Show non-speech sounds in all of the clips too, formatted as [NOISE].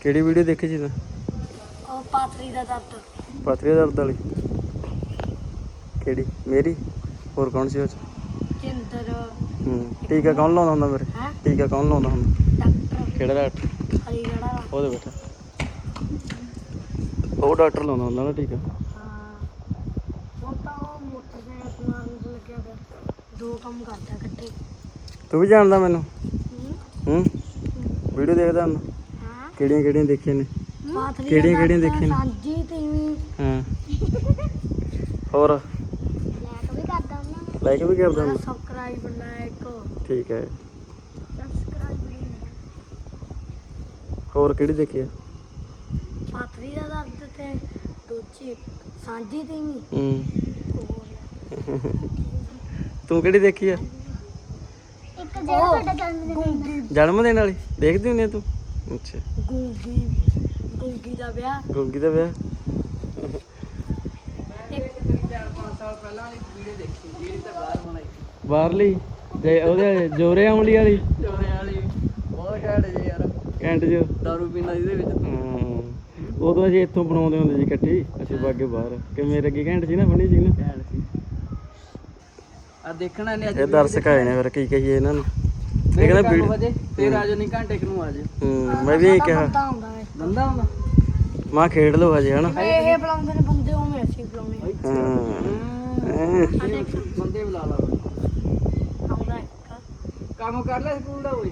ਕਿਹੜੀ ਵੀਡੀਓ ਦੇਖੀ ਸੀ ਤੂੰ? ਉਹ ਪਾਤਰੀ ਦਾ ਦਰਦ। ਪਤਰੀ ਦਰਦ ਵਾਲੀ। ਕਿਹੜੀ? ਮੇਰੀ? ਹੋਰ ਕੌਣ ਸੀ ਉਹ 'ਚ? ਜਿੰਦਰ। ਹੂੰ ਟੀਕਾ ਕੌਣ ਲਾਉਂਦਾ ਹੁੰਦਾ ਮੇਰੇ ਹੈ? ਟੀਕਾ ਕੌਣ ਲਾਉਂਦਾ ਹੁੰਦਾ? ਡਾਕਟਰ। ਕਿਹੜਾ ਡਾਕਟਰ? ਅਲੀਗੜਾ ਦਾ ਉਹਦੇ ਬੈਠਾ ਉਹ ਡਾਕਟਰ ਲਾਉਂਦਾ ਹੁੰਦਾ ਨਾ ਟੀਕਾ। ਹਾਂ। ਤਾਂ ਉਹ ਮੋਟਰਸਾਈਕਲ ਨਾਲ ਲੱਗਿਆ ਪਿਆ। ਦੋ ਕੰਮ ਕਰਦਾ ਇਕੱਠੇ। ਤੂੰ ਵੀ ਜਾਣਦਾ ਮੈਨੂੰ? ਹੂੰ। ਹੂੰ। ਵੀਡੀਓ ਦੇਖਦਾ ਹੁੰਦਾ? ਹਾਂ ਕਿਹੜੀਆਂ ਕਿਹੜੀਆਂ ਦੇਖੀਆਂ ਨੇ? ਕਿਹੜੀਆਂ- ਕਿਹੜੀਆਂ ਦੇਖੀਆਂ ਨੇ? ਸਾਂਝੀ ਤੀਵੀਂ ਹਾਂ। ਹੋਰ? ਲਾਈਕ ਵੀ ਕਰਦਾ ਉਹਨਾਂ ਲਾਈਕ ਵੀ ਕਰਦਾ ਹੁੰਦਾ ਸਬਸਕ੍ਰਾਈਬ ਲਾਈਕ ਠੀਕ ਹੈ। ਸਬਸਕ੍ਰਾਈਬ ਹੋਰ ਕਿਹੜੀ ਦੇਖੀ ਆ? ਪਾਤਰੀ ਦਾ ਦਰਦ ਤੇ ਦੂਜੀ ਸਾਂਝੀ ਤੀਵੀਂ ਹੂੰ। ਤੂੰ ਕਿਹੜੀ ਦੇਖੀ ਆ? ਇੱਕ ਜਿਹੜਾ ਤੁਹਾਡਾ ਜਨਮ ਦਿਨ ਵਾਲੀ। ਦੇਖਦੀ ਹੁੰਦੀ ਆ ਤੂੰ? ਅੱਛਾ। ਗੁੰਗੀ ਗੁੰਗੀ ਦਾ ਵਿਆਹ। ਗੁੰਗੀ ਦਾ ਵਿਆਹ? ਬਾਹਰਲੀ? ਜੇ ਉਹਦੇ ਜੋਰੇ ਆਮਲੀ ਵਾਲੀ? ਚੋਰੇ ਵਾਲੀ ਬਹੁਤ ਘੈਂਟ ਜੇ ਯਾਰ ਕੈਂਟ ਜੋ ਦਾਰੂ ਪੀਣਾ ਇਹਦੇ ਵਿੱਚ ਹਾਂ। ਉਦੋਂ ਅਸੀਂ ਇੱਥੋਂ ਬਣਾਉਂਦੇ ਹੁੰਦੇ ਸੀ ਇਕੱਠੀ ਅਸੀਂ ਬਾਗੇ ਬਾਹਰ। ਕਿ ਮੇਰੇ ਅੱਗੇ ਘੈਂਟ ਸੀ ਨਾ ਬਣੀ ਸੀ ਨਾ? ਘੈਂਟ ਸੀ। ਆ ਦੇਖਣਾ ਨੇ ਅੱਜ ਇਹ ਦਰਸ਼ਕ ਆਏ ਨੇ ਫਿਰ ਕੀ ਕਹੀਏ ਇਹਨਾਂ ਨੂੰ? ਇਹ ਕਹਿੰਦਾ ਵੀਡੀਓ ਵੀਡੀਓ ਵਜੇ ਫੇਰ ਆਜੋ ਨਹੀਂ ਘੰਟੇ ਕੁ ਨੂੰ ਆਜੋ ਹੂੰ ਮੈਂ ਵੀ ਇਹ ਕਿਹਾ ਬੰਦਾ ਹੁੰਦਾ ਹੈ। ਦੰਦਾ ਹੁੰਦਾ ਮਾਂ ਖੇਡ ਲਓ ਹਜੇ ਹਨਾ? ਇਹ ਬੁਲਾਉਂਦੇ ਨੇ ਬੰਦੇ ਉਵੇਂ ਅਸੀਂ ਬੁਲਾਉਣੇ ਹਾਂ। ਆ ਦੇਖ। ਬੰਦੇ ਬੁਲਾ ਲਾ। ਆਉਂਦਾ ਇੱਕ ਕੰਮ ਕਰ ਲੈ ਸਕੂਲ ਦਾ ਓਏ।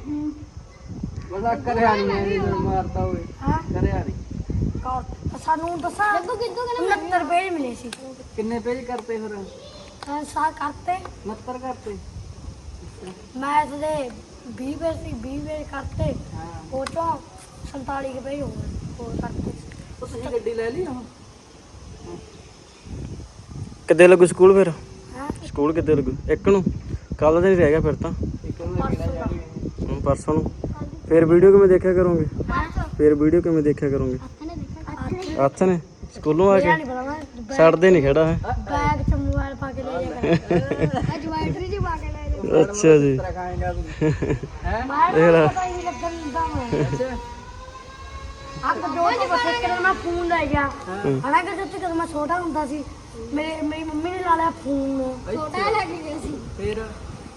ਆ ਕਰਿਆ ਨਹੀਂ ਮਾਰਤਾ ਓਏ। ਹਾਂ। ਕਰਿਆ ਨਹੀਂ ਕੌਰ ਸਾਨੂੰ ਦੱਸਾਂ। ਲੱਗੂ ਕਿਦੋਂ ਕਹਿੰਦਾ 69 ਰੁਪਏ ਮਿਲੇ ਸੀ। ਕਿੰਨੇ ਪੇਜ ਕਰਤੇ ਫਿਰ? ਹਾਂ ਸਾ ਕਰਤੇ। 69 ਕਰਤੇ। ਮੈਥ ਦੇ 20 ਰੁਪਏ ਸੀ 20 ਰੁਪਏ ਕਰਤੇ ਹਾਂ। ਉਹ ਚੋਂ 47 ਰੁਪਏ ਹੋ ਗਏ ਹੋਰ ਕਰਤੇ ਉਹ ਤੁਸੀਂ ਗੱਡੀ ਲੈ ਲਈ ਹੁਣ ਕਿੱਦੇ ਲੱਗੂ ਸਕੂਲ ਫਿਰ? ਹਾਂ? ਸਕੂਲ ਕਿੱਦੇ ਲੱਗੂ? ਇੱਕ ਨੂੰ? ਕੱਲ ਦਾ ਨਹੀਂ ਰਹਿ ਗਿਆ ਫਿਰ ਤਾਂ। ਇੱਕ ਨੂੰ ਲੈ ਕੇ ਜਾ ਹੁਣ ਪਰਸੋਂ ਨੂੰ। ਫਿਰ ਵੀਡੀਓ ਕਿਵੇਂ ਦੇਖਿਆ ਕਰੋਗੇ? ਫਿਰ ਵੀਡੀਓ ਕਿਵੇਂ ਦੇਖਿਆ ਕਰੋਗੇ? ਹੱਥ ਨੇ ਸਕੂਲੋਂ ਆ ਕੇ? ਛੱਡਦੇ ਨਹੀਂ ਖੜਾ ਹੈ ਬੈਗ ਚ ਮੋਬਾਈਲ ਪਾ ਕੇ ਲੈ ਜਾ। [LAUGHS] ਕਰ ਅੱਜ ਵਾਈਟਰੀ ਜੀ ਪਾ ਕੇ ਲੈ ਜਾ ਅੱਛਾ ਜੀ। ਤੇਰਾ ਖਾਏਗਾ ਤੂੰ? [LAUGHS] ਹੈ? ਮੈਂ ਦੇਖ ਲੈ। ਪਤਾ ਹੀ ਨਹੀਂ ਲੱਗਣ ਦਿੰਦਾ ਮੈਂ ਅੱਛਾ। ਅੱਗ ਜੋੜ ਕੇ ਬਸ ਇੱਕ ਮੈਂ ਫੋਨ ਲੈ ਗਿਆ। ਹਣਾ ਕਿ ਜਦ ਤੱਕ ਮੈਂ ਛੋਟਾ ਹੁੰਦਾ ਸੀ ਮੇਰੇ ਮੇਰੀ ਮੰਮੀ ਨੇ ਲਾ ਲਿਆ ਫੋਨ ਛੋਟਾ ਲੈ ਕੇ ਗਏ ਸੀ। ਫੇਰ?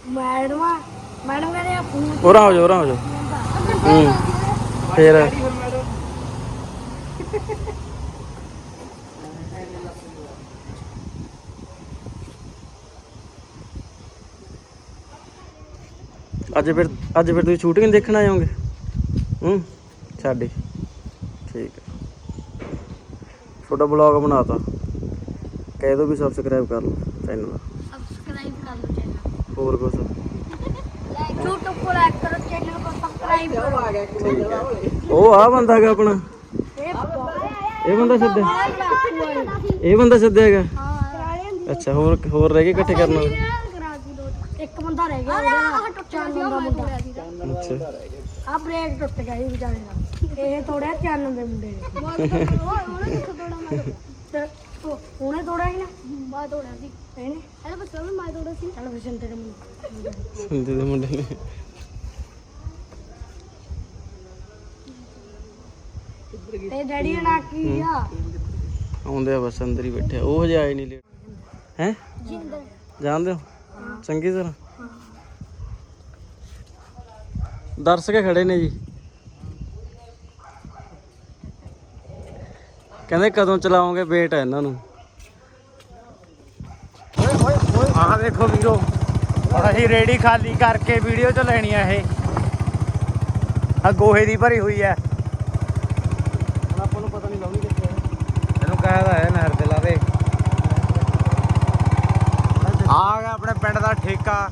ਮੈਡਮ ਮੈਡਮ ਕਹਿੰਦੇ ਆ ਫੋਨ ਉਰਾਂ ਹੋ ਜਾ ਉਰਾਂ ਹੋ ਜਾ ਹੂੰ। ਫਿਰ ਡੈਡੀ ਫਿਰ ਮੈਡਮ ਅੱਜ ਫਿਰ ਅੱਜ ਫਿਰ ਤੁਸੀਂ ਸ਼ੂਟਿੰਗ ਦੇਖਣ ਆਏ ਹੂੰ? ਸਾਡੀ ਠੀਕ ਹੈ ਛੋਟਾ ਬਲੌਗ ਬਣਾਤਾ। ਕਹਿ ਦੋ ਵੀ ਸਬਸਕ੍ਰਾਈਬ ਕਰ ਲਓ ਚੈਨਲ ਸਬਸਕ੍ਰਾਈਬ ਕਰ ਲਓ ਚੈਨਲ ਹੋਰ ਕੁਝ ਉਹ ਆ ਬੰਦਾ ਹੈਗਾ ਆਪਣਾ। ਇਹ ਬੰਦਾ ਸੱਦਿਆ? ਇਹ ਬੰਦਾ ਸੱਦਿਆ ਹੈਗਾ? ਅੱਛਾ ਹੋਰ ਹੋਰ ਰਹਿ ਗਏ ਇਕੱਠੇ ਕਰਨ ਵਾਲੇ। ਇੱਕ ਬੰਦਾ ਰਹਿ ਗਿਆ ਉਹਦੇ ਨਾਲ ਚਾਨਣ ਦਾ ਮੁੰਡਾ ਅੱਛਾ। ਆ ਬ੍ਰੇਕ ਟੁੱਟ ਗਿਆ ਸੀ ਵਿਚਾਰੇ ਦਾ ਇਹ ਤੋੜਿਆ ਚਾਨਣ ਦੇ ਮੁੰਡੇ ਨੇ। ਤੇ? ਉਹ- ਉਹਨੇ ਤੋੜਿਆ ਸੀ ਨਾ? ਮੈਂ ਤੋੜਿਆ ਸੀ। ਇਹਨੇ ਇਹ ਬਸ ਮੈਂ ਤੋੜਿਆ ਸੀ। ਚਲ ਵਿਸ਼ੰਤੇ ਦੇ ਮੁੰਡੇ। ਸਿੰਧੀ ਦੇ ਮੁੰਡੇ ਨੇ। ਤੇ ਡੈਡੀ ਨਾਂ ਕੀ ਆ? ਆਉਂਦੇ ਆ ਬਸ ਅੰਦਰ ਹੀ ਬੈਠੇ ਆ। ਉਹ ਹਜੇ ਆਏ ਨਹੀਂ ਲੇਟ। ਹੈ? ਜਿੰਦਰ ਜਾਣਦੇ ਹੋ? ਚੰਗੀ ਤਰ੍ਹਾਂ। ਦਰਸ਼ਕ ਖੜੇ ਨੇ ਜੀ। ਕਹਿੰਦੇ ਕਦੋਂ ਚਲਾਓਗੇ ਵੇਟ ਹੈ ਇਹਨਾਂ ਨੂੰ? ਆਹ ਵੇਖੋ ਵੀਰੋ ਅਸੀਂ ਰੇੜੀ ਖਾਲੀ ਕਰਕੇ ਵੀਡੀਓ ਚ ਲੈਣੀ ਆ ਇਹ। ਆ ਗੋਹੇ ਦੀ ਭਰੀ ਹੋਈ ਐ ਆਪਾਂ ਨੂੰ ਪਤਾ ਨਹੀਂ ਲਾਉਣੀ ਕਿੱਥੇ ਇਹਨੂੰ ਕਹਿਦਾ ਹੈ ਨਹਿਰ ਤੇ ਲਾਵੇ। ਆ ਗਿਆ ਪਿੰਡ ਦਾ ਠੇਕਾ।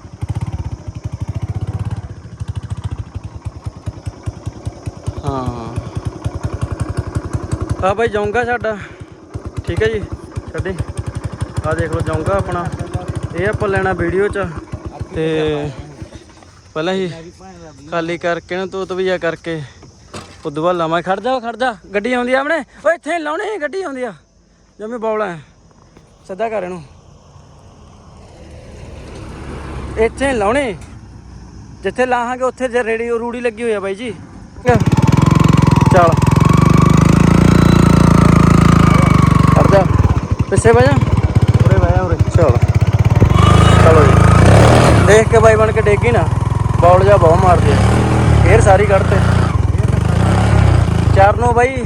ਹਾਂ। ਆ ਬਾਈ ਜਾਊਂਗਾ ਸਾਡਾ। ਠੀਕ ਹੈ ਜੀ, ਛੱਡੀ। ਆ ਦੇਖ ਲਓ ਜਾਊਂਗਾ ਆਪਣਾ। ਇਹ ਆਪਾਂ ਲੈਣਾ ਵੀਡੀਓ ਚ। ਤੇ ਪਹਿਲਾਂ ਹੀ ਖਾਲੀ ਕਰਕੇ ਨਾ ਤੂੰ ਤਵੀਆ ਕਰਕੇ। ਉਦੋਂ ਬਾਅਦ ਲਾਵਾਂ। ਖੜ ਜਾ ਖੜ ਜਾ। ਗੱਡੀ ਆਉਂਦੀ ਆ ਆਪਣੇ। ਓਏ ਇੱਥੇ ਨੀ ਲਾਉਣੀ। ਗੱਡੀ ਆਉਂਦੀ ਆ। ਜਮੇ ਬੌਲਾ ਹੈ। ਸਿੱਧਾ ਕਰ ਇਹਨੂੰ। ਇੱਥੇ ਲਾਉਣੇ। ਜਿੱਥੇ ਲਾਹਾਂਗੇ ਉੱਥੇ ਜੇ ਰੇੜੀ ਰੂੜੀ ਲੱਗੀ ਹੋਈ ਆ ਬਾਈ ਜੀ। ਚੱਲ। ਅਰਦਾ ਪਿੱਛੇ ਬਹਿ ਜਾ। ਉਰੇ ਬਹਿ ਉਰੇ। ਚੱਲ। ਚਲੋ ਜੀ। ਦੇਖ ਕੇ ਬਾਈ ਬਣ ਕੇ ਡੇਗੀ ਨਾ। ਬੌਲ ਜਾ ਬਹੁਤ ਮਾਰਦੇ ਫੇਰ ਸਾਰੀ ਕੱਢਤੇ ਨੂੰ ਬਾਈ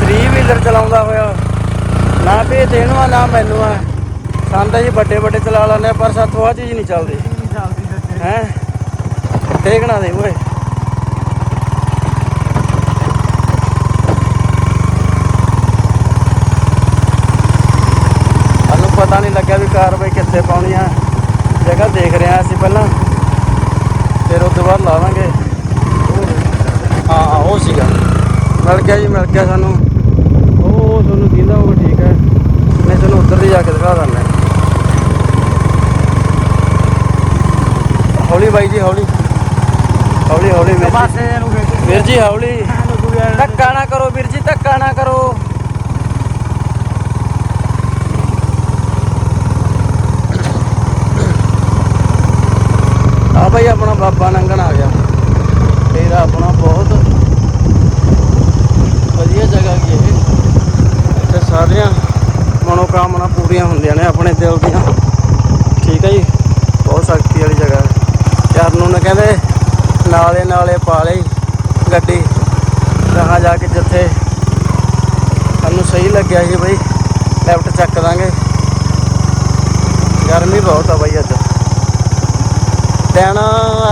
3 ਵੀਲਰ ਚਲਾਉਂਦਾ ਹੋਇਆ। ਨਾ ਭੇਜ ਇਹਨੂੰ ਆ ਨਾ ਮੈਨੂੰ ਆ। ਸੰਦਾ ਜੀ ਵੱਡੇ ਵੱਡੇ ਚਲਾ ਲੈਂਦੇ ਪਰ ਸਾਥੋਂ ਆ ਚੀਜ਼ ਨਹੀਂ ਚੱਲਦੀ। ਨਹੀਂ ਚੱਲਦੀ ਸੱਚੇ ਹੈ? ਦੇਖਣਾ ਦੇ ਓਏ? ਸਾਨੂੰ ਪਤਾ ਨਹੀਂ ਲੱਗਿਆ ਵੀ ਕਾਰਵਾਈ ਕਿੱਥੇ ਪਾਉਣੀ ਆ। ਜਗ੍ਹਾ ਦੇਖ ਰਿਹਾ ਅਸੀਂ ਪਹਿਲਾਂ। ਫਿਰ ਉਸ ਤੋਂ ਬਾਅਦ ਲਾਵਾਂਗੇ। ਹਾਂ ਹਾਂ ਉਹ ਸੀਗਾ। ਮਿਲ ਗਿਆ ਜੀ ਮਿਲ ਗਿਆ ਸਾਨੂੰ। ਉਹ ਤੁਹਾਨੂੰ ਦਿੰਦਾ ਹੋਊਗਾ ਠੀਕ ਹੈ। ਮੈਂ ਤੁਹਾਨੂੰ ਉੱਧਰ ਦੀ ਜਾ ਕੇ ਦਿਖਾ ਦਿੰਦਾ। ਹੌਲੀ ਬਾਈ ਜੀ ਹੌਲੀ। ਹੌਲੀ ਹੌਲੀ ਵੀਰ ਜੀ। ਪਾਸੇ ਨੂੰ ਵੇਖ ਵੀਰ ਜੀ ਹੌਲੀ। ਧੱਕਾ ਨਾ ਕਰੋ ਵੀਰ ਜੀ ਧੱਕਾ ਨਾ ਕਰੋ। ਆ ਭਾਈ ਆਪਣਾ ਬਾਬਾ ਨੰਗਣ ਆ ਗਿਆ। ਤੇਰਾ ਆਪਣਾ ਬਹੁਤ ਵਧੀਆ ਜਗ੍ਹਾ ਕੀ ਇਹ? ਇੱਥੇ ਸਾਰੀਆਂ ਮਨੋਕਾਮਨਾ ਪੂਰੀਆਂ ਹੁੰਦੀਆਂ ਨੇ ਆਪਣੇ ਦਿਲ ਦੀਆਂ। ਠੀਕ ਹੈ ਜੀ ਬਹੁਤ ਸ਼ਕਤੀ ਵਾਲੀ ਜਗ੍ਹਾ ਹੈ। ਯਾਰ ਨੂੰ ਕਹਿੰਦੇ, ਨਾਲੇ ਨਾਲੇ ਪਾ ਲਈ ਗੱਡੀ। ਰਹਾ ਜਾ ਕੇ ਜਿੱਥੇ ਸਾਨੂੰ ਸਹੀ ਲੱਗਿਆ ਸੀ ਬਈ, ਲੈਫਟ ਚੱਕ ਦਾਂਗੇ। ਗਰਮੀ ਬਹੁਤ ਆ ਬਈ ਅੱਜ। ਦਿਨ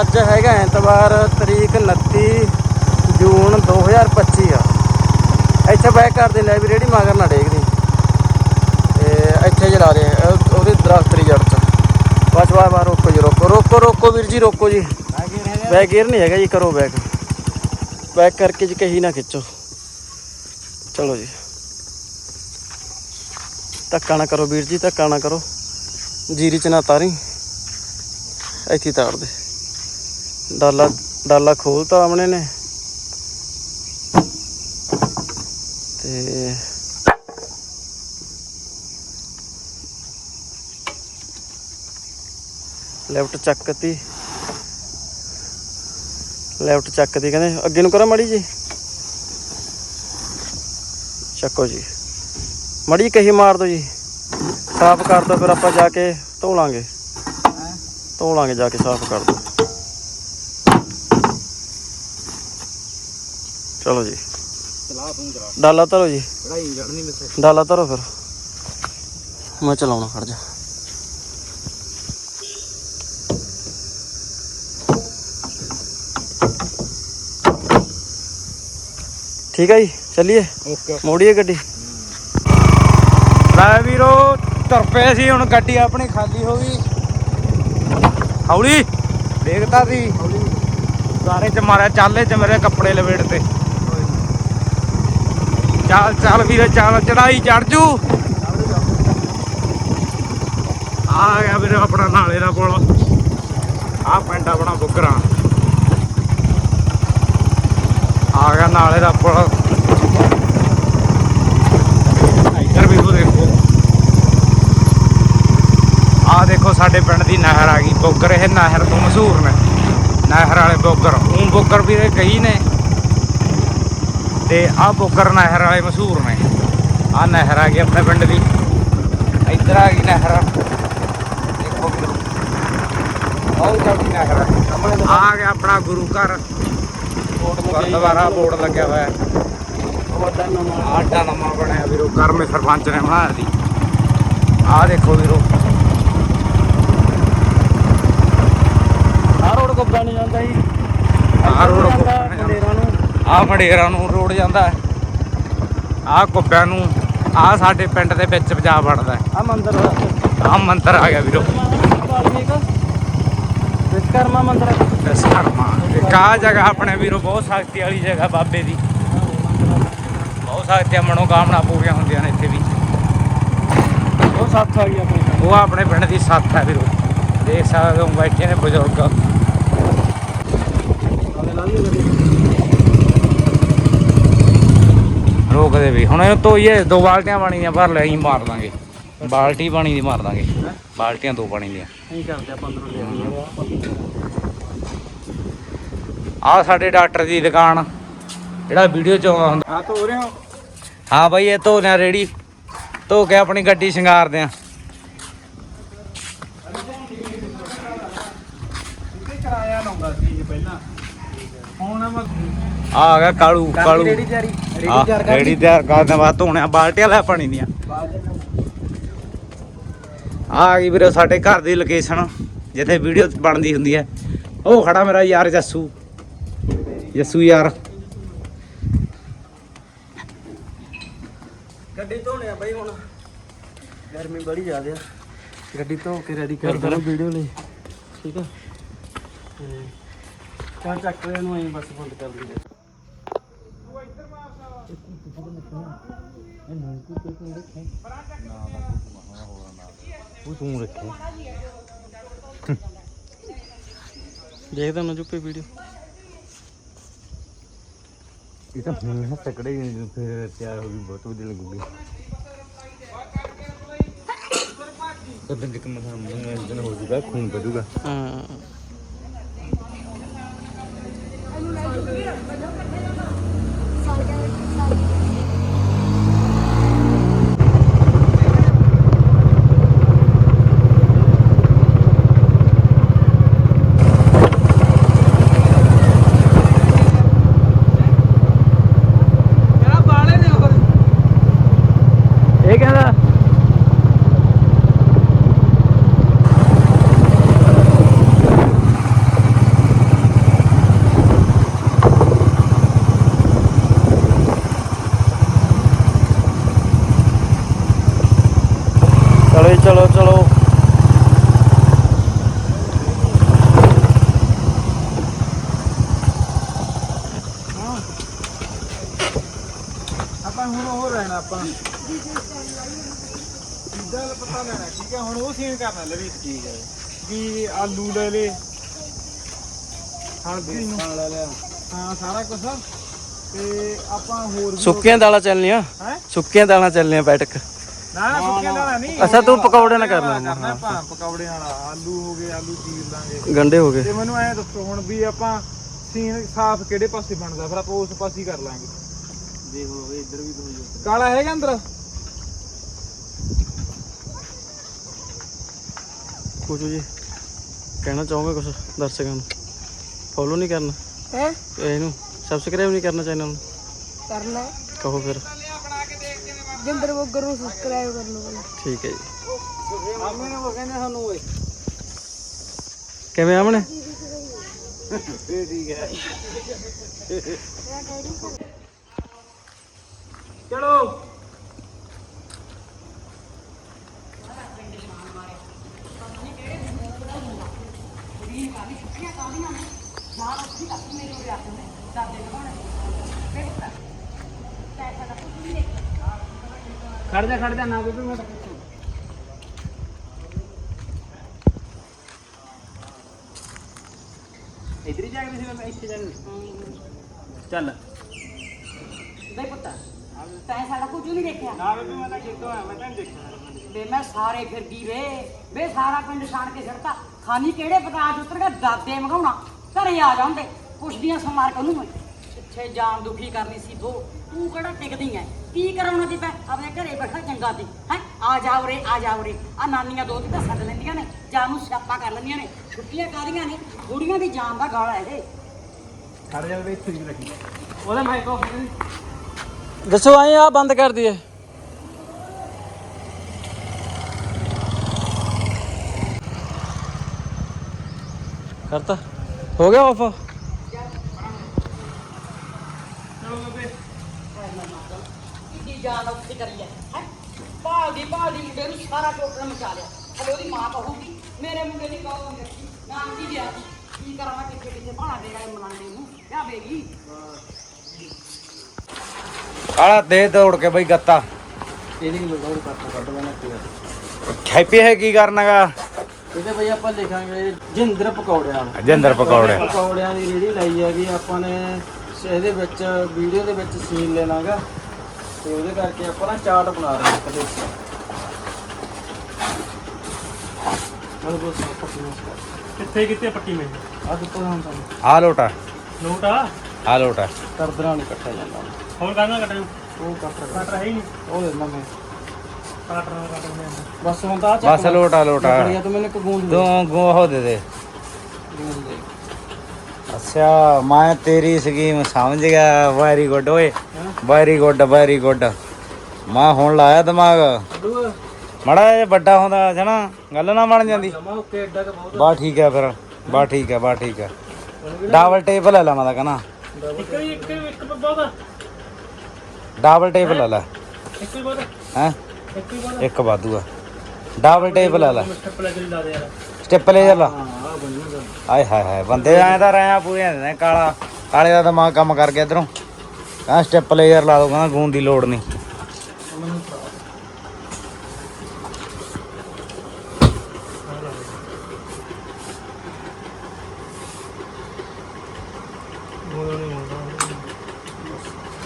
ਅੱਜ ਹੈਗਾ ਐਤਵਾਰ ਤਰੀਕ 29 ਜੂਨ 2025 ਆ। ਇੱਥੇ ਬੈਕ ਕਰਦੇ ਲੈ ਵੀ ਰੇੜੀ ਮਗਰ ਨਾ ਡੇਗਦੀ ਤੇ ਇੱਥੇ ਜਲਾ ਦੇ, ਉਹ- ਉਹਦੇ ਦਰਖਤ ਦੀ ਜੜ ਚ ਬਸ ਬਾਰ ਰੋਕੋ ਜੀ, ਰੋਕੋ ਰੋਕੋ ਰੋਕੋ ਵੀਰ ਜੀ, ਰੋਕੋ ਜੀ। ਬੈਕ ਗੇਅਰ ਨਹੀਂ ਹੈਗਾ ਜੀ, ਕਰੋ ਬੈਕ। ਬੈਕ ਕਰਕੇ ਜੀ ਕਹੀ ਨਾ ਖਿੱਚੋ। ਚਲੋ ਜੀ। ਧੱਕਾ ਨਾ ਕਰੋ ਵੀਰ ਜੀ, ਧੱਕਾ ਨਾ ਕਰੋ। ਜੀਰੀ ਚ ਨਾ ਤਾਰੀ। ਇੱਥੇ ਹੀ ਤਾਰ ਦੇ। ਡਾਲਾ ਡਾਲਾ ਖੋਲਤਾ ਆਪਣੇ ਨੇ। ਤੇ ਲੈਫਟ ਚੱਕਤੀ ਲੈਫਟ ਚੱਕਦੀ ਕਹਿੰਦੇ ਅੱਗੇ ਨੂੰ ਕਰੋ ਮੜੀ ਜੀ ਚੱਕੋ ਜੀ। ਮੜੀ ਕਹੀ ਮਾਰ ਦੋ ਜੀ। ਸਾਫ਼ ਕਰ ਦੋ ਫਿਰ ਆਪਾਂ ਜਾ ਕੇ ਧੋ ਲਾਂਗੇ। ਧੋ ਲਾਂਗੇ ਜਾ ਕੇ ਸਾਫ਼ ਕਰ ਦੋ। ਚਲੋ ਜੀ। ਤੂੰ ਡਾਲਾ ਧਰੋ ਜੀ। ਡਾਲਾ ਧਰੋ ਫਿਰ। ਮੈਂ ਚਲਾਉਣਾ ਖੜ ਜਾ। ਠੀਕ ਹੈ ਜੀ ਚੱਲੀਏ। ਓਕੇ ਮੋੜੀਏ ਗੱਡੀ। ਲੈ ਵੀਰੋ ਤੁਰ ਪਏ ਸੀ ਹੁਣ ਗੱਡੀ ਆਪਣੀ ਖਾਲੀ ਹੋ ਗਈ। ਹੌਲੀ ਦੇਖਦਾ ਸੀ ਸਾਰੇ ਚ ਮਾਰਿਆ ਚਾਲੇ ਚ ਮੇਰੇ ਕੱਪੜੇ ਲਵੇੜ ਤੇ। ਚੱਲ ਚੱਲ ਵੀਰੇ ਚੱਲ ਚੜਾਈ ਚੜ ਜੂ। ਆ ਗਿਆ ਵੀਰੇ ਆਪਣਾ ਨਾਲੇ ਦਾ ਪੁਲ ਆ ਪਿੰਡ ਆਪਣਾ ਬੁੱਗਰਾ ਆ ਗਿਆ ਨਾਲੇ ਦਾ ਪੁਲ ਇੱਧਰ ਵੀ ਉਹ ਦੇਖੋ। ਆ ਦੇਖੋ ਸਾਡੇ ਪਿੰਡ ਦੀ ਨਹਿਰ ਆ ਗਈ। ਬੋਗਰ ਇਹ ਨਹਿਰ ਤੋਂ ਮਸ਼ਹੂਰ ਨੇ। ਨਹਿਰ ਵਾਲੇ ਬੋਗਰ। ਉਹ ਬੋਗਰ ਵੀ ਕਈ ਨੇ। ਤੇ ਆ ਬੋਗਰ ਨਹਿਰ ਵਾਲੇ ਮਸ਼ਹੂਰ ਨੇ। ਆ ਨਹਿਰ ਆ ਗਈ ਆਪਣੇ ਪਿੰਡ ਦੀ। ਇੱਧਰ ਆ ਗਈ ਨਹਿਰ। ਦੇਖੋ ਵੀਰੋ। ਆਹ ਨਹਿਰ ਆ ਗਿਆ ਆਪਣਾ ਗੁਰੂ ਘਰ। ਗੁਰਦੁਆਰਾ ਬੋਰਡ ਲੱਗਿਆ ਹੋਇਆ। ਹੈ ਆਟਾ ਨਵਾਂ ਬਣਿਆ ਵੀਰੋ ਕਰਮੇ ਸਰਪੰਚ ਨੇ ਬਣਾਇਆ ਸੀ। ਆਹ ਦੇਖੋ ਵੀਰੋ। ਆ ਰੋਡ ਕੋਬਾ ਨਹੀਂ ਜਾਂਦਾ ਜੀ। ਆਹ ਇੱਧਰ ਕੁੱਬਾ ਨੂੰ। ਆਹ ਮੰਡੇਰਾਂ ਨੂੰ ਰੋਡ ਜਾਂਦਾ ਹੈ। ਆਹ ਕੁੱਬਿਆਂ ਨੂੰ ਆਹ ਸਾਡੇ ਪਿੰਡ ਦੇ ਵਿੱਚ ਜਾ ਵੜਦਾ ਹੈ। ਆ ਮੰਦਰ ਆਹ ਮੰਦਿਰ ਆ ਗਿਆ ਵੀਰੋ। ਵਿਸ਼ਕਰਮਾ ਮੰਦਰ ਸਰਮਾ ਆਹ ਜਗ੍ਹਾ ਆਪਣੇ ਵੀਰੋ ਬਹੁਤ ਸ਼ਕਤੀ ਵਾਲੀ ਜਗ੍ਹਾ ਬਾਬੇ ਦੀ। ਬਹੁਤ ਸ਼ਕਤੀਆਂ ਮਨੋਕਾਮਨਾ ਪੂਰੀਆਂ ਹੁੰਦੀਆਂ ਨੇ ਇੱਥੇ ਵੀ। ਉਹ ਸੱਤ ਆ ਗਈ ਆਪਣੀ ਉਹ ਆਪਣੇ ਪਿੰਡ ਦੀ ਸੱਥ ਹੈ ਵੀਰੋ। ਦੇਖ ਸਕਦੇ ਹੋ ਬੈਠੇ ਨੇ ਬਜ਼ੁਰਗ। ਰੋਕਦੇ ਵੀ। ਹੁਣ ਇਹ ਧੋਈਏ ਦੋ ਬਾਲਟੀਆਂ ਪਾਣੀ ਦੀਆਂ ਭਰ ਲੈ ਅਸੀਂ ਮਾਰ ਦਾਂਗੇ। ਬਾਲਟੀ ਪਾਣੀ ਦੀ ਮਾਰ ਦਾਂਗੇ। ਬਾਲਟੀਆਂ ਦੋ ਪਾਣੀ ਦੀਆਂ। ਨਹੀਂ ਕਰਦੇ ਆਪਾਂ ਅੰਦਰੋਂ ਲੈ ਆਉਂਦੇ ਆਹ ਸਾਡੇ ਡਾਕਟਰ ਦੀ ਦੁਕਾਨ। ਜਿਹੜਾ ਵੀਡੀਓ ਚ ਆਉਂਦਾ ਹੁੰਦਾ। ਆ ਧੋ ਰਹੇ ਹੋ? ਹਾਂ ਬਾਈ ਇਹ ਧੋਨਿਆ ਰੇੜੀ। ਧੋ ਕੇ ਆਪਣੀ ਗੱਡੀ ਸ਼ਿੰਗਾਰਦੇ ਆ ਆ ਗਿਆ ਕਾਲੂ ਕਾਲੂ ਰੇੜੀ ਤਿਆਰੀ। ਆ ਰੇੜੀ ਤਿਆਰ ਕਰਦੇ ਬਾਅਦ ਧੋਣੇ ਆ। ਬਾਲਟੀਆਂ ਲੈ ਪਾਣੀ ਦੀਆਂ। ਆ ਗਈ ਵੀਰੇ ਸਾਡੇ ਘਰ ਦੀ ਲੋਕੇਸ਼ਨ ਜਿੱਥੇ ਵੀਡੀਓ ਬਣਦੀ ਹੁੰਦੀ ਹੈ। ਉਹ ਖੜਾ ਮੇਰਾ ਯਾਰ ਜੱਸੂ। ਜੱਸੂ ਯਾਰ। ਗੱਡੀ ਧੋਣੇ ਆ ਬਾਈ ਹੁਣ। ਗਰਮੀ ਬੜੀ ਜ਼ਿਆਦਾ ਆ। ਗੱਡੀ ਧੋ ਕੇ ਰੈਡੀ ਕਰ ਦੇਣਾ ਵੀਡੀਓ ਲਈ। ਠੀਕ ਆ? ਤੇ ਚਾਹ ਚੱਕ ਲੈ ਇਹਨੂੰ ਐਂ ਬਸ ਬੰਦ ਕਰ ਦਈਏ ਉਹ ਤੂੰ ਰੱਖੇ। ਦੇਖਦਾ ਨਾ ਚੁੱਪੇ ਵੀਡੀਓ ਇਹ ਤਾਂ ਹੁਣ ਨਾ ਤਕੜੇ ਫਿਰ ਤਿਆਰ ਹੋ ਗਈ, ਬਹੁਤ ਵਧੀਆ ਲੱਗੂਗੀ। ਕਦੋਂ ਜਿੱਕ ਮਥਾ ਮੂੰਹ ਹੋ ਜੂਗਾ, ਖੂਨ ਵਧੂਗਾ। ਹਾਂ ਇਹ ਕਹਿੰਦਾ ਚਲੋ ਜੀ, ਚਲੋ ਚਲੋ ਆਪਾਂ ਹੁਣ ਉਹ ਰਹਿਣਾ ਆਪਾਂ। ਸਿੱਧਾ ਪਤਾ ਲੈਣਾ ਠੀਕ ਹੈ ਹੁਣ ਉਹ ਸੀਨ ਕਰਨਾ ਲੈ ਵੀ ਠੀਕ ਹੈ। ਵੀ ਆਲੂ ਲੈ ਲੈ ਹਲਦੀ ਨੂੰ ਲੈ ਲਿਆ। ਹਾਂ ਸਾਰਾ ਕੁਝ ਤੇ ਆਪਾਂ ਹੋਰ ਵੀ ਸੁੱਕੀਆਂ ਦਾਲਾਂ ਚੱਲਣੀਆਂ? ਹੈ? ਸੁੱਕੀਆਂ ਦਾਲਾਂ ਚੱਲਣੀਆਂ ਬੈਠਕ। ਨਾ ਨਾ ਸੁੱਕੀਆਂ ਦਾਲਾਂ ਨਹੀਂ। ਅੱਛਾ, ਤੂੰ ਪਕੌੜੇ ਨਾਲ ਕਰਨਾ। ਕਰਨਾ ਆਪਾਂ ਪਕੌੜੇ ਵਾਲਾ ਆਲੂ ਹੋ ਗਏ ਆਲੂ ਚੀਰ ਲਾਂਗੇ। ਗੰਡੇ ਹੋ ਗਏ। ਤੇ ਮੈਨੂੰ ਐ ਦੱਸੋ ਹੁਣ ਵੀ ਆਪਾਂ ਸੀਨ ਸਾਫ਼ ਕਿਹੜੇ ਪਾਸੇ ਬਣਦਾ ਫਿਰ ਆਪਾਂ ਉਸ ਪਾਸੇ ਹੀ ਕਰ ਲਾਂਗੇ। ਦੇਖ ਲਓ ਇੱਧਰ ਵੀ ਦੋ ਕਾਲਾ ਹੈਗਾ ਅੰਦਰ? ਕੁਝ ਜੀ ਕਹਿਣਾ ਚਾਹੋਗੇ ਕੁਝ ਦਰਸ਼ਕਾਂ ਨੂੰ? ਫੋਲੋ ਨਹੀਂ ਕਰਨਾ? ਹੈ? ਇਹਨੂੰ ਸਬਸਕ੍ਰਾਈਬ ਨਹੀਂ ਕਰਨਾ ਚੈਨਲ ਨੂੰ? ਕਰਨਾ। ਕਹੋ ਫਿਰ। ਜਿੰਦਰ ਬੋਗਰ ਨੂੰ ਸਬਸਕ੍ਰਾਈਬ ਕਰ ਲਓ। ਪਹਿਲਾਂ ਠੀਕ ਹੈ ਜੀ। ਆਮੇ ਨੇ ਉਹ ਕਹਿੰਦੇ ਸਾਨੂੰ ਓਏ। ਕਿਵੇਂ ਆਮਣੇ ਇਹ ਠੀਕ ਹੈ। ਖੜ ਜਾ ਖੜ ਜਾ ਨਾ ਬੇਬੇ ਮੈਂ ਇਧਰ ਹੀ ਜਾ ਕੇ ਸੀ ਮੈਂ ਇੱਥੇ ਜਾਣ। ਚੱਲ। ਬੇ ਪੁੱਤ ਤੈਂ ਸਾਡਾ ਕੁਝ ਨਹੀਂ ਦੇਖਿਆ। ਨਾ ਬੇਬੇ ਮੈਂ ਤਾਂ ਕਿੱਥੋਂ ਆਇਆ ਮੈਂ ਤਾਂ ਨੀ ਦੇਖਿਆ। ਵੇ ਮੈਂ ਸਾਰੇ ਫਿਰਦੀ ਵੇ। ਵੇ ਸਾਰਾ ਪਿੰਡ ਛਾਣ ਕੇ ਛੜਤਾ ਖਾਨੀ ਕਿਹੜੇ ਪਤਾਜ ਉਤਰ ਦਾਦੇ ਮਗਾਉਣਾ। ਘਰੇ ਆ ਜਾਂਦੇ। ਪੁੱਛਦੀਆਂ ਸਮਾਰ ਕੇ ਉਹਨੂੰ ਪਿੱਛੇ ਜਾਨ ਦੁਖੀ ਕਰਨੀ ਸੀ ਤੋ। ਤੂੰ ਕਿਹੜਾ ਟਿਕਦੀ ਐ? ਕੀ ਕਰਾਉਣਾ ਸੀ ਪੈ ਆਪਣੇ ਘਰੇ ਬੈਠਾ ਚੰਗਾ ਸੀ ਹੈ? ਆ ਜਾ ਉਰੇ ਆ ਜਾ ਉਰੇ। ਆ ਨਾਨੀਆਂ ਦੋ ਤਾਂ ਸੱਦ ਲੈਂਦੀਆਂ ਨੇ ਜਾਨ ਨੂੰ ਸਿਆਪਾ ਕਰ ਲੈਂਦੀਆਂ ਨੇ। ਛੁੱਟੀਆਂ ਕਾਦੀਆਂ ਨੇ ਕੁੜੀਆਂ ਦੀ ਜਾਨ ਦਾ ਗਾਲ ਹੈ ਇਹ ਖੜ ਜਾ ਬੇਬੇ ਇੱਥੇ ਹੀ ਰੱਖੀ। ਉਹਦਾ ਮਾਈਕ ਆਫ ਦੱਸੋ ਆਏ ਆ ਬੰਦ ਕਰ ਦਈਏ। ਕਰਤਾ। ਹੋ ਗਿਆ ਆਫ ਦੀ ਜਾਨ ਉੱਥੇ ਕਰੀ ਹੈ। ਹੈ? ਭਾਲਦੀ ਭਾਲਦੀ ਮੁੰਡੇ ਨੂੰ ਸਾਰਾ ਟੋਟਲ ਮਚਾ ਲਿਆ। ਹਲੇ ਉਹਦੀ ਮਾਂ ਕਹੂਗੀ ਮੇਰੇ ਮੁੰਡੇ ਦੀ ਕਹੋ ਦੇਖੀ ਨਾਮ ਕੀ ਗਿਆ ਕੀ ਕਰਾਂ ਮੈਂ ਕਿੱਥੇ ਕਿੱਥੇ ਭਾਣਾ ਦੇਗਾ ਇਹ ਮਲਾਂਡੇ ਨੂੰ? ਕਿਆ ਬੇਗੀ ਕਾਲਾ ਦੇ ਦੌੜ ਕੇ ਬਈ ਗੱਤਾ। ਇਹਦੀ ਲੋੜ ਕੱਟ ਕੱਟ ਲੈਣਾ ਕੀ ਹੈਪੀ ਹੈ ਕੀ ਕਰਨਾਗਾ? ਇਹਦੇ ਬਈ ਆਪਾਂ ਲਿਖਾਂਗੇ ਜਿੰਦਰ ਪਕੌੜਿਆਂ ਜਿੰਦਰ ਪਕੌੜੇ। ਪਕੌੜਿਆਂ ਦੀ ਰੇੜੀ ਲਾਈ ਹੈਗੀ ਆਪਾਂ ਨੇ ਇਹਦੇ ਵਿੱਚ ਵੀਡੀਓ ਦੇ ਵਿੱਚ ਸੀਨ ਲੈਣਾਗਾ। ਤੇ ਉਹਦੇ ਕਰਕੇ ਆਪਾਂ ਨਾ ਚਾਰਟ ਬਣਾ ਰਹੇ ਹਾਂ ਕਦੇ ਹਲੋ ਬਸ ਪੱਟੀ ਕਿੱਥੇ ਕਿੱਥੇ ਪੱਟੀ ਮੈਂ ਅੱਜ ਤੋਂ ਹੁਣ ਤੁਹਾਨੂੰ। ਆ। ਲੋਟਾ ਨੋਟ ਆ? ਆ ਲੋਟਾ ਕਰਦਰਾਂ ਨਹੀਂ ਇਕੱਠਾ ਜਾਂਦਾ ਹੋਰ ਕਾਹਨਾ ਕੱਟਣਾ? ਉਹ ਕੱਟ ਰਿਹਾ। ਕੱਟ ਰਹੀ ਨਹੀਂ। ਉਹ ਦਿੰਦਾ ਮੈਂ। ਬਸ ਹੁਣ ਤਾਂ ਬਸ ਲੋਟਾ ਲੋਟਾ ਤੂੰ ਮੈਨੂੰ ਇੱਕ ਗੂੰਦ ਤੂੰ ਗੋ ਹੋ ਦੇ ਦੇ। ਅੱਛਾ ਮੈਂ ਤੇਰੀ ਸਕੀਮ ਸਮਝ ਗਿਆ ਵੈਰੀ ਗੁੱਡ ਓਏ ਵੈਰੀ ਗੁੱਡ ਵੈਰੀ ਗੁੱਡ ਮੈਂ ਹੁਣ ਲਾਇਆ ਦਿਮਾਗ ਮੜਾ ਜੇ ਵੱਡਾ ਹੁੰਦਾ ਜਣਾ ਗੱਲ ਨਾ ਬਣ ਜਾਂਦੀ ਬਾ ਠੀਕ ਹੈ ਫਿਰ ਬਾ ਠੀਕ ਹੈ ਬਾ ਠੀਕ ਹੈ ਡਬਲ ਟੇਪ ਲੈ ਲਾ ਮੈਂ ਤਾਂ ਕਹਣਾ ਇੱਕ ਵੀ ਇੱਕ ਇੱਕ ਬਹੁਤ ਡਬਲ ਟੇਪ ਲੈ ਲੈ ਇੱਕ ਵੀ ਬਹੁਤ ਹੈ ਇੱਕ ਵੀ ਬਹੁਤ ਇੱਕ ਵਾਧੂ ਆ ਡਬਲ ਟੇਪ ਲੈ ਲੈ ਸਟੈਪ ਲੈ ਦੇ ਯਾਰ ਸਟੈਪ ਲੈ ਲਾ ਹਾਂ ਆ ਬਣੂਗਾ ਆਏ ਹਾਏ ਹਾਏ, ਬੰਦੇ ਐ ਤਾਂ ਰਹਿਆ ਪੂਰੇ ਨੇ, ਕਾਲਾ, ਕਾਲੇ ਦਾ ਦਿਮਾਗ ਕੰਮ ਕਰ ਗਿਆ ਇਧਰੋਂ। ਕਹਾਂ ਸਟੈਪ ਪਲੇਅਰ ਲਾ ਦੋ, ਕਹਿੰਦਾ ਗੂੰ ਦੀ ਲੋੜ ਨਹੀਂ।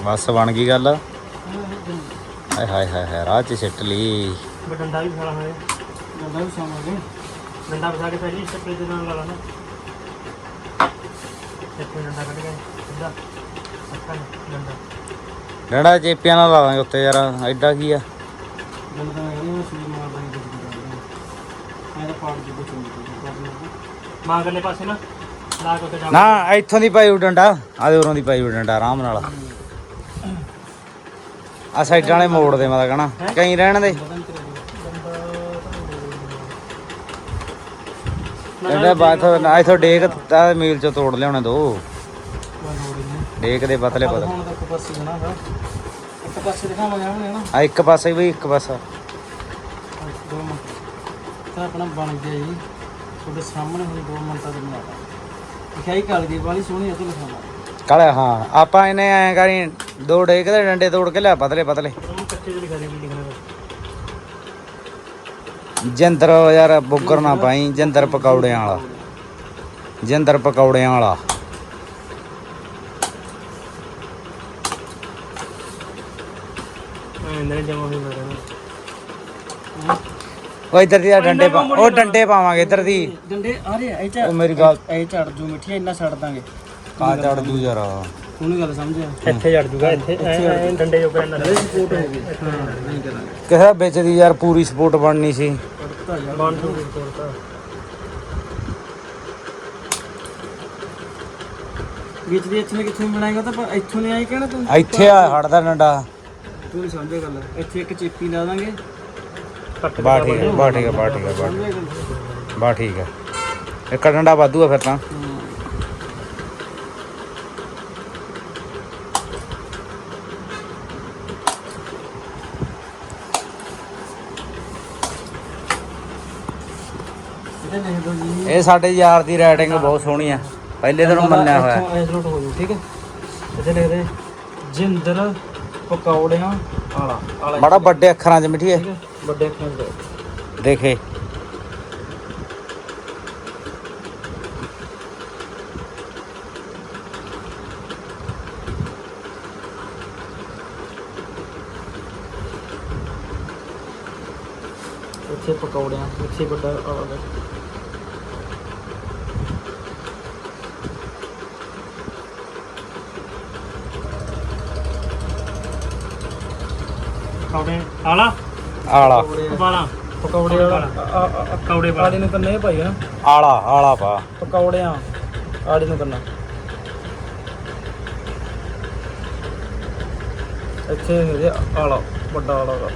ਬਸ ਬਣ ਗਈ ਗੱਲ। ਆਏ ਹਾਏ ਹਾਏ ਹਾਏ, ਰਾਹ ਚ ਸਿੱਟ ਲਈ। ਡੰਡਾ ਵੀ ਸਾਲਾ ਹੈ ਡੰਡਾ ਵੀ ਸਾਮਾਂਗੇ ਡੰਡਾ ਬਸਾ ਕੇ ਪਹਿਲੀ ਸਟੈਪ ਦੇ ਨਾਲ ਲਾ ਲੈਣਾ। ਇੱਕ ਡੰਡਾ ਕੱਢ ਕੇ ਸਿੱਧਾ ਅੱਖਾਂ ਡੰਡਾ ਡੰਡਾ ਚੇਪੀਆਂ ਨਾਲ ਲਾ ਦਾਂਗੇ ਉੱਤੇ ਯਾਰ ਐਡਾ ਕੀ ਆ? ਡੰਡਾ ਕੁਝ ਮੈਂ ਤਾਂ ਪਾੜ ਮਾਂ ਅਗਲੇ ਪਾਸੇ ਨਾ ਲਾ ਕੇ ਉੱਤੇ ਜਾ ਨਾ ਇੱਥੋਂ ਦੀ ਪਾਈ ਡੰਡਾ ਆਦੇ ਉਰੋਂ ਦੀ ਪਾਈ ਡੰਡਾ ਆਰਾਮ ਨਾਲ। ਆ ਸਾਈਡਾਂ ਵਾਲੇ ਮੋੜ ਦੇ ਮੈਂ ਤਾਂ ਕਹਣਾ। ਕਈ ਰਹਿਣ ਦੇ। ਡੰਡਾ ਬਾਥ ਨਾ ਇਥੋਂ ਡੇਕ ਤਾਂ ਮੀਲ ਚੋਂ ਤੋੜ ਲਿਆਉਣੇ ਦੋ। ਡੇਕ ਦੇ ਪਤਲੇ ਪਤਲੇ। ਹੁਣ ਤੱਕ ਪਾਸੇ ਜਣਾ ਇੱਕ ਪਾਸੇ ਦਿਖਾਵਾਂਗੇ ਹੁਣ ਨਾ? ਆ ਇੱਕ ਪਾਸੇ ਵੀ ਇੱਕ ਪਾਸਾ। ਦੋ ਮਿੰਟ। ਤਾਂ ਆਪਣਾ ਬਣ ਗਿਆ ਜੀ। ਤੁਹਾਡੇ ਸਾਹਮਣੇ ਹੁਣ ਦੋ ਮਿੰਟਾਂ ਦੇ ਬਣਾਤਾ ਲਿਖਾਈ ਕਾਲੀ ਦੀ ਵਾਲੀ ਸੋਹਣੀ ਹੈ ਤੇ ਲਿਖਾਵਾ ਕਾਲੇ ਹਾਂ। ਆਪਾਂ ਇਹਨੇ ਐ ਕਰੀ ਦੋ ਡੇਕ ਦੇ ਡੰਡੇ ਤੋੜ ਕੇ ਲਿਆ ਪਤਲੇ ਪਤਲੇ। ਕੱਚੇ ਜਿਹੇ ਲਿਖਾ ਦੇ ਜਿੰਦਰ ਯਾਰ ਬੁੱਗਰ ਨਾ ਪਾਈ ਜਿੰਦਰ ਪਕੌੜਿਆਂ ਵਾਲਾ। ਜਿੰਦਰ ਪਕੌੜਿਆਂ ਵਾਲਾ। ਇੰਦਰ ਜਮਾ ਉਹ ਇੱਧਰ ਦੀ ਡੰਡੇ ਪਾ ਉਹ ਡੰਡੇ ਪਾਵਾਂਗੇ ਇੱਧਰ ਦੀ। ਡੰਡੇ ਆ ਰਹੇ ਇਹ ਉਹ ਮੇਰੀ ਗੱਲ ਇਹ ਝੜ ਜੂ ਮਿੱਠੀਆਂ ਇੰਨਾ ਛੱਡ ਦਾਂਗੇ। ਕਾ ਚੜ ਜੂ ਯਾਰ। ਉਹਨੂੰ ਗੱਲ ਸਮਝਿਆ ਇੱਥੇ ਝੜ ਜੂਗਾ ਇੱਥੇ ਡੰਡੇ ਜੋ ਪੈਣ ਨਾਲ ਸਪੋਰਟ ਹੋ ਗਈ। ਹਾਂ ਨਹੀਂ ਕਰਾਂਗੇ ਕਿਸੇ ਵਿੱਚ ਦੀ ਯਾਰ ਪੂਰੀ ਸਪੋਰਟ ਬਣਨੀ ਸੀ। ਯਾਰ। ਤੋੜਤਾ ਵਿੱਚ ਦੀ ਇੱਥੇ ਕਿੱਥੋਂ ਬਣਾਏਗਾ ਤਾਂ ਆਪਾਂ ਇੱਥੋਂ ਲੈ ਆਈ ਕਹਿਣਾ ਤੂੰ। ਇੱਥੇ ਆ ਹੜਦਾ ਡੰਡਾ ਤੂੰ ਨਹੀਂ ਸਮਝਿਆ ਗੱਲ। ਇੱਥੇ ਇੱਕ ਚੇਪੀ ਲਾ ਦਾਂਗੇ। ਬਾ ਠੀਕ ਹੈ ਬਾ ਠੀਕ ਹੈ ਬਾ ਠੀਕ ਹੈ ਬਾ ਠੀਕ ਹੈ। ਇੱਕ ਡੰਡਾ ਵਾਧੂ ਆ ਫਿਰ ਤਾਂ ਇਹਦੇ ਲਿਖ ਦੋ ਜੀ ਇਹ ਸਾਡੇ ਯਾਰ ਦੀ ਰਾਈਟਿੰਗ ਬਹੁਤ ਸੋਹਣੀ ਆ। ਪਹਿਲੇ ਦਿਨੋਂ ਮੰਨਿਆ ਹੋਇਆ। ਇੱਥੋਂ ਇਸ ਨੋਟ ਹੋ ਜੂ ਠੀਕ ਹੈ? ਇੱਥੇ ਲਿਖ ਦੇ ਜਿੰਦਰ ਪਕੌੜਿਆਂ ਆਲਾ ਆਲਾ ਬੜਾ ਵੱਡੇ ਅੱਖਰਾਂ 'ਚ ਮਿੱਠੀਏ ਵੱਡੇ ਅੱਖਰਾਂ ਦੇ ਦੇਖੇ। ਇੱਥੇ ਪਕੌੜਿਆਂ ਇੱਥੇ ਵੱਡਾ ਪਕੌੜੇ ਆਲਾ? ਆਲਾ। ਵਾਲਾ ਪਕੌੜੇ ਵਾਲਾ ਪਕੌੜੇ ਵਾਲਾ ਆੜੀ ਨੂੰ ਕਰਨਾ ਇਹ ਭਾਈ ਨਾ ਆਲਾ ਆਲਾ ਪਾ। ਪਕੌੜਿਆਂ ਆੜੀ ਨੂੰ ਕਰਨਾ। ਇੱਥੇ ਹੈਗੇ ਆਲਾ ਵੱਡਾ ਆਲਾ ਦਾ।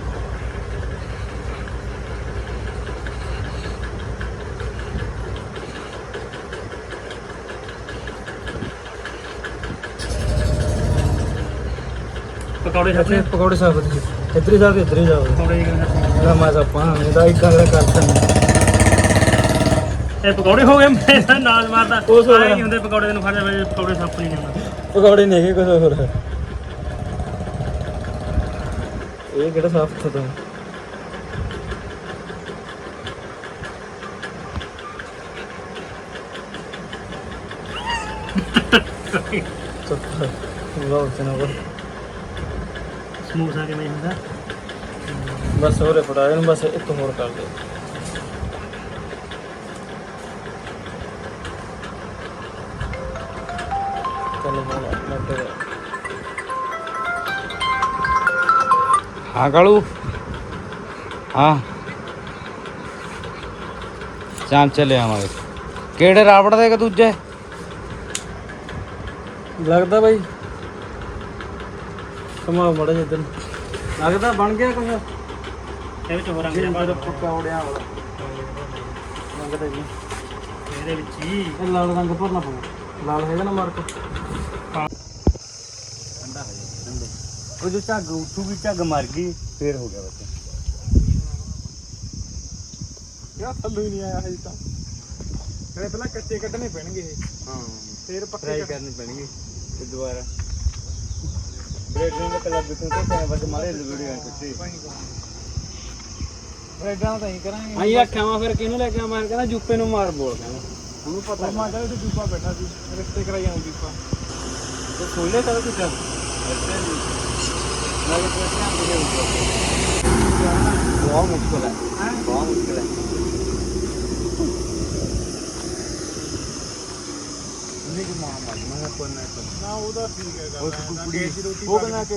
ਪਕੌੜੇ ਸਾਥੇ ਪਕੌੜੇ ਸਾਫ਼ ਦੀ ਇੱਧਰ ਹੀ ਜਾ ਕੇ ਇੱਧਰ ਹੀ ਜਾਓ। ਪਕੌੜੇ ਨਾ ਮੈਂ ਸਾਪਾਂ ਇਹਦਾ ਇੱਕ ਗੱਲ ਕਰਤਾ ਇਹ ਪਕੌੜੇ ਹੋ ਗਏ ਮੈਂ ਨਾਲ ਮਾਰਦਾ। ਆਏ ਨਹੀਂ ਹੁੰਦੇ ਪਕੌੜੇ ਨੂੰ ਖਾਣੇ ਵੇ ਪਕੌੜੇ ਸੱਪ ਨਹੀਂ ਜਾਂਦਾ। ਪਕੌੜੇ ਨਹੀਂ ਹੈਗੇ ਕੁਝ ਹੋਰ। ਇਹ ਕਿਹੜਾ ਸਾਫ਼ ਥਦਾ ਵਾਹ ਚਨਾ ਵਾ ਸਮੂਸਾ ਕਿਵੇਂ ਹੁੰਦਾ। ਬਸ ਹੋਰੇ ਫੜਾ ਇਹਨੂੰ ਬਸ ਇੱਕ ਹੋਰ ਕਰ ਦੇ। ਚੱਲ ਹਾਂ ਕਾਲੂ? ਹਾਂ। ਚਾਂਚੇ ਲੈ ਆਵਾਂਗੇ। ਕਿਹੜੇ ਰਾਵੜ ਦੇ ਕਿ ਦੂਜੇ? ਲੱਗਦਾ ਬਾਈ। ਕਮਾ ਮੜਾ ਜਿੱਦਨ ਲੱਗਦਾ ਬਣ ਗਿਆ ਕੁਝ ਇਹ ਵਿੱਚ ਹੋ ਰੰਗ ਜਿਹਾ ਪਕੌੜਿਆਂ ਵਾਲਾ। ਲੱਗਦਾ ਜੀ ਇਹਦੇ ਵਿੱਚ ਹੀ। ਇਹ ਲਾਲ ਰੰਗ ਭਰਨਾ ਪਊ। ਲਾਲ ਹੈਗਾ ਨਾ ਮਾਰਕ ਉਹ ਜੋ ਝੱਗ ਉੱਠੂਗੀ ਝੱਗ ਮਰ ਗਈ ਫੇਰ ਹੋ ਗਿਆ ਬੱਚਾ। ਯਾ ਥੱਲੋਂ ਹੀ ਨਹੀਂ ਆਇਆ ਹਜੇ ਤਾਂ। ਕਹਿੰਦੇ ਪਹਿਲਾਂ ਕੱਚੇ ਕੱਢਣੇ ਪੈਣਗੇ ਇਹ। ਹਾਂ। ਫੇਰ ਪੱਕੇ ਕਰਨੀ ਪੈਣਗੇ ਤੇ ਦੁਬਾਰਾ। ਲੱਗ ਤੋਂ ਤਾਂ ਬਸ ਮਾਰੇ ਵੀਡੀਓ ਕੱਟੀ ਬ੍ਰੈਡਾਂ ਤਾਂ ਹੀ ਕਰਾਂਗੇ। ਆਈ ਆਖਿਆ ਵਾ ਫਿਰ ਕਿਹਨੂੰ ਲੈ ਕੇ ਆਵਾਂ? ਕਹਿੰਦਾ ਜੁੱਪੇ ਨੂੰ ਮਾਰ ਬੋਲ ਕਹਿੰਦਾ। ਉਹਨੂੰ ਪਤਾ ਮਾਂ ਕਹਿੰਦੇ ਤੇ ਜੂਪਾ ਬੈਠਾ ਸੀ ਰਿਸ਼ਤੇ ਕਰਾਈ ਆਉਂ ਜੂਪਾ। ਤੇ ਖੋਲੇ ਤਾਂ ਕੁਛ ਬਹੁਤ ਮੁਸ਼ਕਲ ਹੈ ਬਹੁਤ ਮੁਸ਼ਕਲ ਹੈ। ਨਾ ਉਹਦਾ ਠੀਕ ਹੈਗਾ। ਉਹ ਕੁੜੀ? ਰੋਟੀ ਉਹ ਕਹਿੰਦਾ ਕਿ